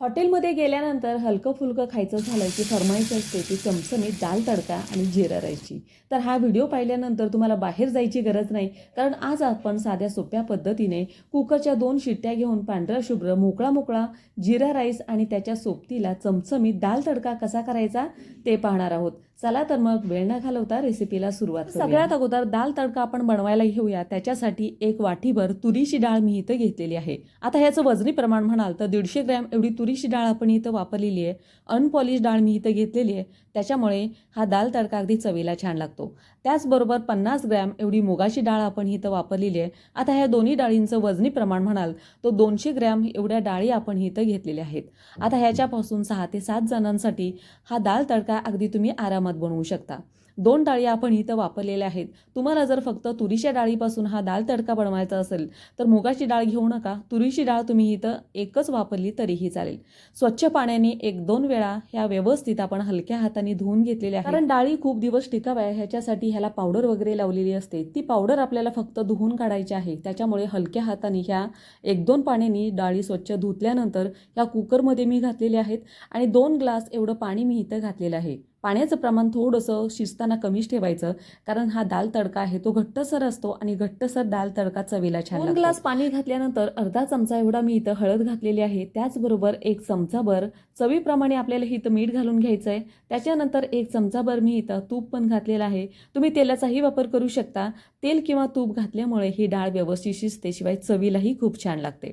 हॉटेलमध्ये गेल्यानंतर हलकं फुलकं खायचं झालं की फरमाईश असते ती चमचमीत दाल तडका आणि जिरा राईसची तर हा व्हिडिओ पाहिल्यानंतर तुम्हाला बाहेर जायची गरज नाही कारण आज आपण साध्या सोप्या पद्धतीने कुकरच्या दोन शिट्ट्या घेऊन पांढरा शुभ्र मोकळा मोकळा जिरा राईस आणि त्याच्या सोबतीला चमचमीत दाल तडका कसा करायचा ते पाहणार आहोत. चला तर मग वेळ न घालवता रेसिपीला सुरुवात सगळ्यात अगोदर दाल तडका आपण बनवायला घेऊया. त्याच्यासाठी एक वाटीभर तुरीची डाळ मी इथं घेतलेली आहे. आता ह्याचं वजनी प्रमाण म्हणाल तर दीडशे ग्रॅम एवढी तुरीची डाळ आपण इथं वापरलेली आहे. अनपॉलिश डाळ मी इथं घेतलेली आहे. त्याच्यामुळे हा दाल तडका अगदी चवीला छान लागतो. त्याचबरोबर पन्नास ग्रॅम एवढी मुगाची डाळ आपण इथं वापरलेली आहे. आता ह्या दोन्ही डाळींचं वजनी प्रमाण म्हणाल तर दोनशे ग्रॅम एवढ्या डाळी आपण इथं घेतलेल्या आहेत. आता ह्याच्यापासून सहा ते सात जणांसाठी हा दाल तडका अगदी तुम्ही आरामात बनवू शकता. दोन डाळी आपण इथं वापरलेल्या आहेत. तुम्हाला जर फक्त तुरीच्या डाळीपासून हा दाल तडका बनवायचा असेल तर मुगाची डाळ घेऊ नका. तुरीची डाळ तुम्ही इथं एकच वापरली तरीही चालेल. स्वच्छ पाण्याने एक दोन वेळा ह्या व्यवस्थित आपण हलक्या हाताने धुवून घेतलेल्या आहे कारण डाळी खूप दिवस टिकाव्या ह्याच्यासाठी ह्याला पावडर वगैरे लावलेली असते. ती पावडर आपल्याला फक्त धुवून काढायची आहे. त्याच्यामुळे हलक्या हाताने ह्या एक दोन पाण्याने डाळी स्वच्छ धुतल्यानंतर ह्या कुकरमध्ये मी घातलेल्या आहेत आणि दोन ग्लास एवढं पाणी मी इथं घातलेलं आहे. पाण्याचं प्रमाण थोडंसं शिजताना कमीच ठेवायचं कारण हा दाल तडका आहे तो घट्टसर असतो आणि घट्टसर दाल तडका चवीला छान दोन ग्लास पाणी घातल्यानंतर अर्धा चमचा एवढा मी इथं हळद घातलेली आहे त्याचबरोबर एक चमचाभर चवीप्रमाणे आपल्याला इथं मीठ घालून घ्यायचं आहे त्याच्यानंतर एक चमचाभर मी इथं तूप पण घातलेलं आहे. तुम्ही तेलाचाही वापर करू शकता तेल किंवा तूप घातल्यामुळे ही डाळ व्यवस्थित शिजते शिवाय चवीलाही खूप छान लागते.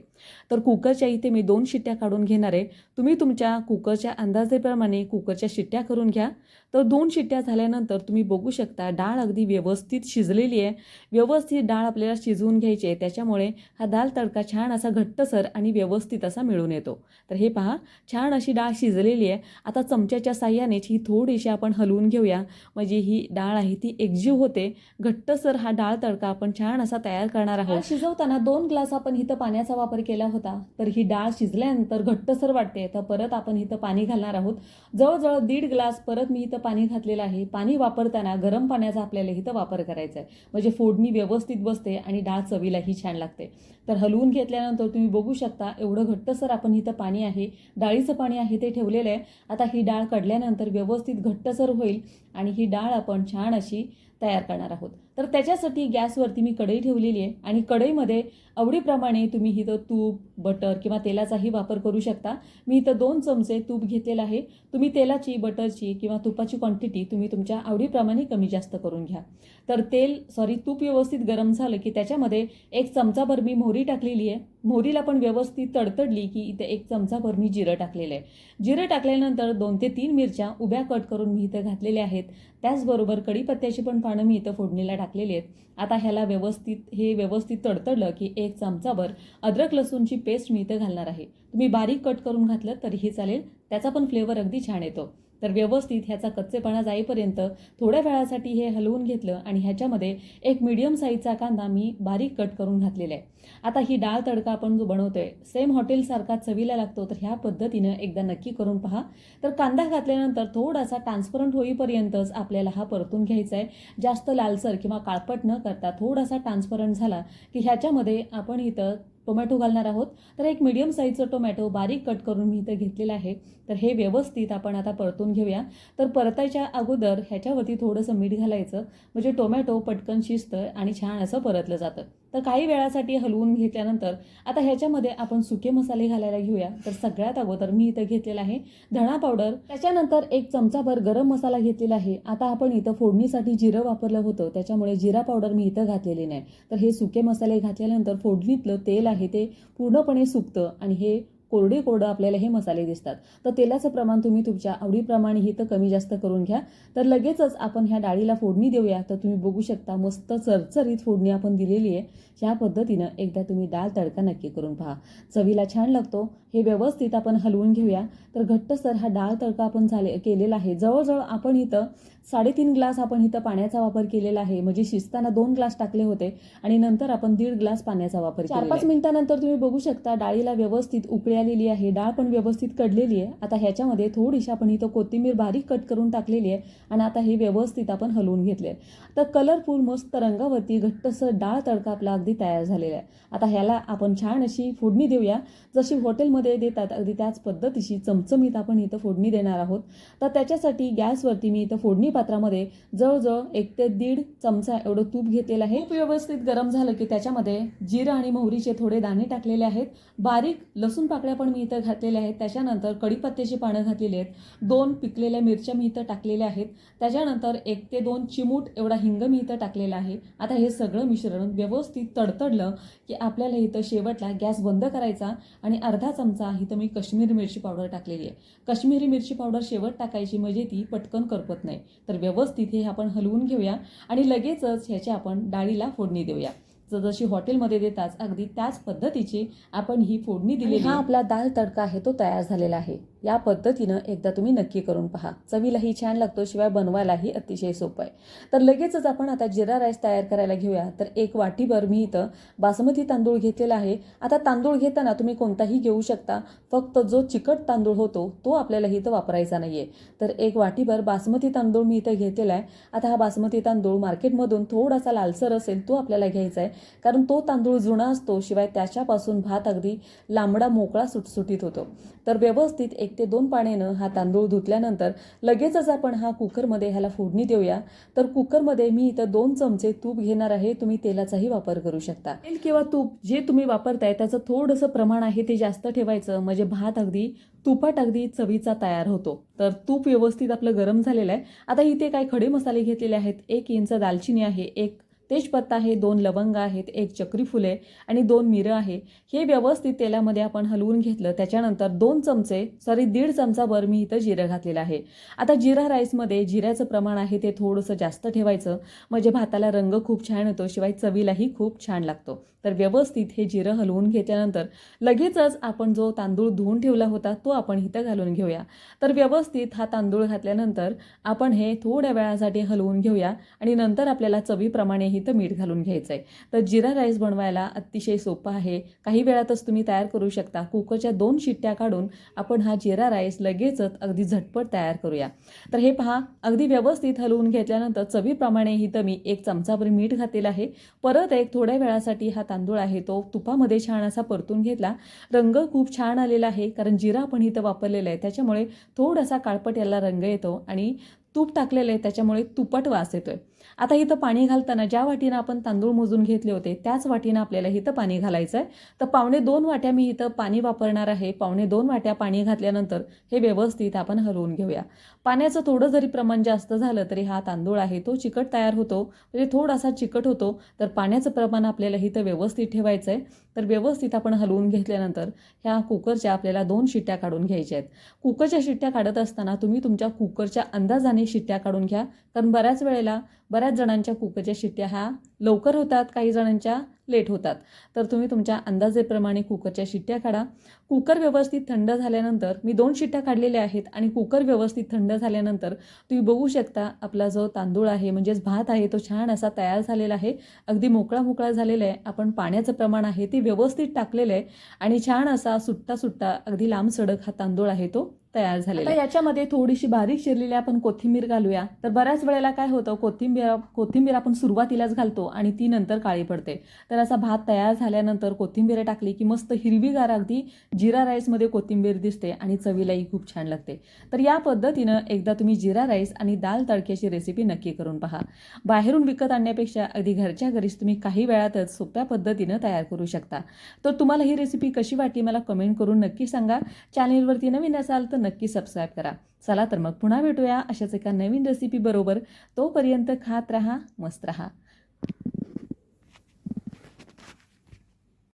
तर कुकरच्या इथे मी दोन शिट्ट्या काढून घेणार आहे तुम्ही तुमच्या कुकरच्या अंदाजेप्रमाणे कुकरच्या शिट्ट्या करून घ्या तर दोन शिट्ट्या झाल्यानंतर तुम्ही बघू शकता डाळ अगदी व्यवस्थित शिजलेली आहे. व्यवस्थित डाळ आपल्याला शिजवून घ्यायची आहे. त्याच्यामुळे हा दाल तडका छान असा घट्टसर आणि व्यवस्थित असा मिळून येतो. तर हे पहा छान अशी डाळ शिजलेली आहे. आता चमच्याच्या साह्यानेच ही थोडीशी आपण हलवून घेऊया. म्हणजे ही डाळ आहे ती एकजीव होते. घट्टसर हा डाळ तडका आपण छान असा तयार करणार आहोत. शिजवताना दोन ग्लास आपण इथं पाण्याचा वापर केला होता. तर ही डाळ शिजल्यानंतर घट्टसर वाटते. तर परत आपण इथं पाणी घालणार आहोत. जवळजवळ दीड ग्लास परत मी इथं पाणी घातलेलं आहे. पाणी वापरताना गरम पाण्याचा आपल्याला इथं वापर करायचा आहे म्हणजे फोडणी व्यवस्थित बसते आणि डाळ चवीलाही छान लागते. तर हलवून घेतल्यानंतर तुम्ही बघू शकता एवढं घट्टसर आपण इथं पाणी आहे. डाळीचं पाणी आहे ते ठेवलेलं आहे. आता ही डाळ काढल्यानंतर व्यवस्थित घट्टसर होईल आणि ही डाळ आपण छान अशी तयार करणार आहोत. तर त्याच्यासाठी गॅसवरती मी कढई ठेवलेली आहे. आणि कढईमध्ये आवडीप्रमाणे तुम्ही इथं तूप बटर किंवा तेलाचाही वापर करू शकता. मी इथं दोन चमचे तूप घेतलेलं आहे. तुम्ही तेलाची बटरची किंवा तुपाची क्वांटिटी तुम्ही तुमच्या आवडीप्रमाणे कमी जास्त करून घ्या. तर तेल सॉरी तूप व्यवस्थित गरम झालं की त्याच्यामध्ये एक चमचाभर मी मोहरी टाकलेली आहे. मोहरीला पण व्यवस्थित तडतडली की इथे एक चमचाभर मी जिरं टाकलेलं आहे. जिरं टाकल्यानंतर दोन ते तीन मिरच्या उभ्या कट करून मी इथं घातलेल्या आहेत. त्याचबरोबर कढीपत्त्याची पण पानं मी इथं फोडणीला टाकलेली आहेत. आता ह्याला व्यवस्थित हे व्यवस्थित तडतडलं की एक चमचाभर अद्रक लसूणची पेस्ट मी इथं घालणार आहे. तुम्ही बारीक कट करून घातलं तरीही चालेल. त्याचा पण फ्लेवर अगदी छान येतो. तर व्यवस्थित ह्याचा कच्चेपणा जाईपर्यंत थोड्या वेळासाठी हे हलवून घेतलं आणि ह्याच्यामध्ये एक मीडियम साईजचा कांदा मी बारीक कट करून घातलेला आहे. आता ही डाळ तडका आपण जो बनवतोय सेम हॉटेलसारखा चवीला लागतो तर ह्या पद्धतीनं एकदा नक्की करून पहा. तर कांदा घातल्यानंतर थोडासा ट्रान्सपरंट होईपर्यंतच आपल्याला हा परतून घ्यायचा आहे जास्त लालसर किंवा काळपट न करता थोडासा ट्रान्सपरंट झाला की ह्याच्यामध्ये आपण इथं टोमॅटो घालणार आहोत. तर एक मिडियम साईजचं टोमॅटो बारीक कट करून मी इथं घेतलेलं आहे. तर हे व्यवस्थित आपण आता परतून घेऊया. तर परतायच्या अगोदर ह्याच्यावरती थोडंसं मीठ घालायचं. म्हणजे टोमॅटो पटकन शिजतं आणि छान असं परतलं जातं. तर काही वेळासाठी हलवून घेतल्यानंतर आता ह्याच्यामध्ये आपण सुके मसाले घालायला घेऊया. तर सगळ्यात अगोदर मी इथं घेतलेला आहे धणा पावडर. त्याच्यानंतर एक चमचाभर गरम मसाला घेतलेला आहे. आता आपण इथं फोडणीसाठी जिरं वापरलं होतं. त्याच्यामुळे जिरा पावडर मी इथं घातलेली नाही. तर हे सुके मसाले घातल्यानंतर फोडणीतलं तेल आहे ते पूर्णपणे सुकतं आणि हे कोरडे कोरडं आपल्याला हे मसाले दिसतात. तर तेलाचं प्रमाण तुम्ही तुमच्या आवडीप्रमाणे ही तर कमी जास्त करून घ्या. तर लगेचच आपण ह्या डाळीला फोडणी देऊया. तर तुम्ही बघू शकता मस्त चरचरीत फोडणी आपण दिलेली आहे. ह्या पद्धतीनं एकदा तुम्ही डाळ तडका नक्की करून पहा. चवीला छान लागतो. हे व्यवस्थित आपण हलवून घेऊया. तर घट्टसर हा डाळ तडका आपण झाले केलेला आहे. जवळजवळ आपण इथं साडेतीन ग्लास आपण इथं पाण्याचा वापर केलेला आहे. म्हणजे शिजताना दोन ग्लास टाकले होते आणि नंतर आपण दीड ग्लास पाण्याचा वापर चार पाच मिनिटानंतर तुम्ही बघू शकता डाळीला व्यवस्थित उकळी मिळालेली आहे डाळ पण व्यवस्थित कडलेली आहे. आता ह्याच्यामध्ये थोडीशी आपण इथं कोथिंबीर बारीक कट करून टाकलेली आहे आणि आता हे व्यवस्थित आपण हलवून घेतले तर कलरफुल मस्त रंगावरती घट्टसर डाळ तडका आपला अगदी तयार झालेला आहे. आता ह्याला आपण छान अशी फोडणी देऊया. जशी हॉटेलमध्ये देतात अगदी त्याच पद्धतीशी चमचमीत आपण इथं फोडणी देणार आहोत. तर त्याच्यासाठी गॅसवरती मी इथं फोडणी पात्रामध्ये जवळजवळ एक ते दीड चमचा एवढं तूप घेतलेलं आहे. तूप व्यवस्थित गरम झालं की त्याच्यामध्ये जिरं आणि मोहरीचे थोडे दाणे टाकलेले आहेत. बारीक लसूण पापड्या पण मी इथं घातलेल्या आहेत. त्याच्यानंतर कढीपत्त्याची पानं घातलेली आहेत. दोन पिकलेल्या मिरच्या मी इथं टाकलेल्या आहेत. त्याच्यानंतर एक ते दोन चिमूट एवढा हिंग मी इथं टाकलेला आहे. आता हे सगळं मिश्रण व्यवस्थित तडतडलं की आपल्याला इथं शेवटला गॅस बंद करायचा आणि अर्धा चमचा इथं मी कश्मीरी मिरची पावडर टाकलेली आहे. कश्मीरी मिरची पावडर शेवट टाकायची म्हणजे ती पटकन करपत नाही. तर व्यवस्थित हे आपण हलवून घेऊया आणि लगेचच ह्याच्या आपण डाळीला फोडणी देऊया. जशी हॉटेलमध्ये देतात अगदी त्याच पद्धतीची आपण ही फोडणी दिली हा आपला दाल तडका आहे तो तयार झालेला आहे. या पद्धतीनं एकदा तुम्ही नक्की करून पहा. चवीलाही छान लागतो शिवाय बनवायलाही अतिशय सोपं आहे. तर लगेचच आपण आता जिरा राईस तयार करायला घेऊया. तर एक वाटीभर मी इथं बासमती तांदूळ घेतलेला आहे. आता तांदूळ घेताना तुम्ही कोणताही घेऊ शकता. फक्त जो चिकट तांदूळ होतो तो आपल्याला इथं वापरायचा नाही आहे तर एक वाटीभर बासमती तांदूळ मी इथं घेतलेला आहे. आता हा बासमती तांदूळ मार्केटमधून थोडासा लालसर असेल तो आपल्याला घ्यायचा आहे. कारण तो तांदूळ जुना असतो शिवाय त्याच्यापासून भात अगदी लांबडा मोकळा सुटसुटीत होतो. तर व्यवस्थित एक ते दोन पाण्यानं हा तांदूळ धुतल्यानंतर लगेचच आपण हा कुकरमध्ये ह्याला फोडणी देऊया. तर कुकरमध्ये मी इथं दोन चमचे तूप घेणार आहे. तुम्ही तेलाचाही वापर करू शकता. तेल किंवा तूप जे तुम्ही वापरताय त्याचं थोडंसं प्रमाण आहे ते जास्त ठेवायचं. म्हणजे भात अगदी तुपाट अगदी चवीचा तयार होतो. तर तूप व्यवस्थित आपलं गरम झालेलं आहे. आता इथे काही खडे मसाले घेतलेले आहेत. एक इंच दालचिनी आहे. एक तेजपत्ता आहे दोन लवंग आहेत एक चक्री फुले आणि दोन मिरं आहे. हे व्यवस्थित तेलामध्ये आपण हलवून घेतलं त्याच्यानंतर दोन चमचे सॉरी दीड चमचावर मी इथं जिरं घातलेलं आहे. आता जिरा राईसमध्ये जिऱ्याचं प्रमाण आहे ते थोडंसं जास्त ठेवायचं. म्हणजे भाताला रंग खूप छान येतो शिवाय चवीलाही खूप छान लागतो. तर व्यवस्थित हे जिरं हलवून घेतल्यानंतर लगेचच आपण जो तांदूळ धुवून ठेवला होता तो आपण इथं घालून घेऊया. तर व्यवस्थित हा तांदूळ घातल्यानंतर आपण हे थोड्या वेळासाठी हलवून घेऊया आणि नंतर आपल्याला चवीप्रमाणे इथं मीठ घालून घ्यायचं आहे तर जिरा राईस बनवायला अतिशय सोपं आहे. काही वेळातच तुम्ही तयार करू शकता. कुकरच्या दोन शिट्ट्या काढून आपण हा जिरा राईस लगेचच अगदी झटपट तयार करूया. तर हे पहा अगदी व्यवस्थित हलवून घेतल्यानंतर चवीप्रमाणे इथं मी एक चमचाभर मीठ घातलेलं आहे. परत एक थोड्या वेळासाठी हा तांदूळ आहे तो तुपामध्ये छान असा परतून घेतला. रंग खूप छान आलेला आहे कारण जिरा आपण इथं वापरलेला आहे. त्याच्यामुळे थोडासा काळपट याला रंग येतो आणि तूप टाकलेलं आहे त्याच्यामुळे तुपट वास येतोय. आता इथं पाणी घालताना ज्या वाटीनं आपण तांदूळ मोजून घेतले होते त्याच वाटीनं आपल्याला इथं पाणी घालायचं आहे तर पावणे दोन वाट्या मी इथं पाणी वापरणार आहे. पावणे दोन वाट्या पाणी घातल्यानंतर हे व्यवस्थित आपण हलवून घेऊया. पाण्याचं थोडं जरी प्रमाण जास्त झालं तरी हा तांदूळ आहे तो चिकट तयार होतो. म्हणजे थोडासा चिकट होतो तर पाण्याचं प्रमाण आपल्याला इथं व्यवस्थित ठेवायचं आहे तर व्यवस्थित आपण हलवून घेतल्यानंतर ह्या कुकरच्या आपल्याला दोन शिट्ट्या काढून घ्यायच्या आहेत. कुकरच्या शिट्ट्या काढत असताना तुम्ही तुमच्या कुकरच्या अंदाजाने शिट्ट्या काढून घ्या. कारण बऱ्याच वेळेला बऱ्याच जणांच्या कुकरच्या शिट्ट्या ह्या लवकर होतात काही जणांच्या लेट होतात. तर तुम्ही तुमच्या अंदाजेप्रमाणे कुकरच्या शिट्ट्या काढा. कुकर व्यवस्थित थंड झाल्यानंतर मी दोन शिट्ट्या काढलेल्या आहेत आणि कुकर व्यवस्थित थंड झाल्यानंतर तुम्ही बघू शकता आपला जो तांदूळ आहे म्हणजेच भात आहे तो छान असा तयार झालेला आहे. अगदी मोकळा मोकळा झालेला आहे. आपण पाण्याचं प्रमाण आहे ते व्यवस्थित टाकलेलं आहे आणि छान असा सुट्टा सुट्टा अगदी लांब सडक हा तांदूळ आहे तो तयार झालेला. याच्यामध्ये थोडीशी बारीक चिरलेली आपण कोथिंबीर घालूया. तर बऱ्याच वेळेला काय होतं कोथिंबीर कोथिंबीर आपण सुरुवातीलाच घालतो आणि ती नंतर काळी पडते. तर असा भात तयार झाल्यानंतर कोथिंबीर टाकली की मस्त हिरवीगार अगदी जिरा राईसमध्ये कोथिंबीर दिसते आणि चवीलाही खूप छान लागते. तर या पद्धतीनं एकदा तुम्ही जिरा राईस आणि दाल तडक्याची रेसिपी नक्की करून पहा. बाहेरून विकत आणण्यापेक्षा अगदी घरच्या घरीच तुम्ही काही वेळातच सोप्या पद्धतीनं तयार करू शकता. तर तुम्हाला ही रेसिपी कशी वाटली मला कमेंट करून नक्की सांगा. चॅनेलवरती नवीन असाल तर नक्की सबस्क्राईब करा. चला तर मग पुन्हा भेटूया अशाच एका नवीन रेसिपी बरोबर. तोपर्यंत खात राहा मस्त रहा.